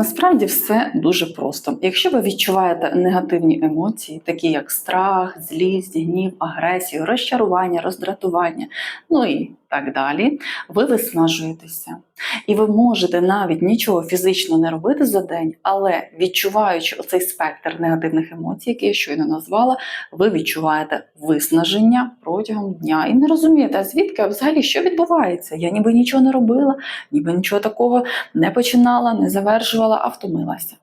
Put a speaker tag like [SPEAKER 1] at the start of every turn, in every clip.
[SPEAKER 1] Насправді все дуже просто. Якщо ви відчуваєте негативні емоції, такі як страх, злість, гнів, агресію, розчарування, роздратування, ну і так далі, ви виснажуєтеся. І ви можете навіть нічого фізично не робити за день, але відчуваючи оцей спектр негативних емоцій, який я щойно назвала, ви відчуваєте виснаження протягом дня і не розумієте, звідки взагалі що відбувається. Я ніби нічого не робила, ніби нічого такого не починала, не завершувала, а втомилася.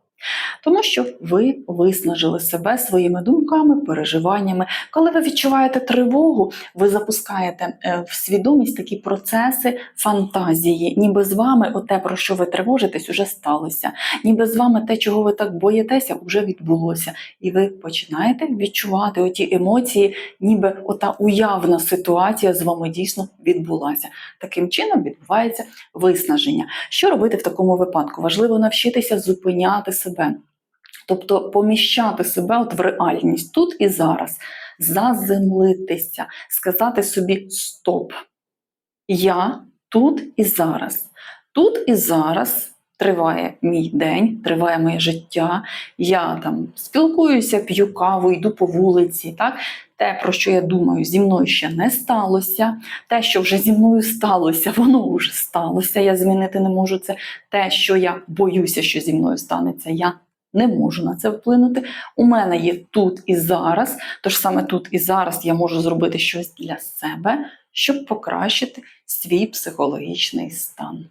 [SPEAKER 1] Тому що ви виснажили себе своїми думками, переживаннями. Коли ви відчуваєте тривогу, ви запускаєте е, в свідомість такі процеси фантазії, ніби з вами оте, про що ви тривожитесь, уже сталося, ніби з вами те, чого ви так боїтеся, вже відбулося. І ви починаєте відчувати оті емоції, ніби ота уявна ситуація з вами дійсно відбулася. Таким чином відбувається виснаження. Що робити в такому випадку? Важливо навчитися зупиняти себе. Тобто поміщати себе от в реальність тут і зараз, заземлитися, сказати собі стоп. Я тут і зараз. Тут і зараз триває мій день, триває моє життя. Я там спілкуюся, п'ю каву, йду по вулиці. Так? Те, про що я думаю, зі мною ще не сталося. Те, що вже зі мною сталося, воно вже сталося. Я змінити не можу це. Те, що я боюся, що зі мною станеться, я не можу на це вплинути. У мене є тут і зараз, тож саме тут і зараз я можу зробити щось для себе, щоб покращити свій психологічний стан.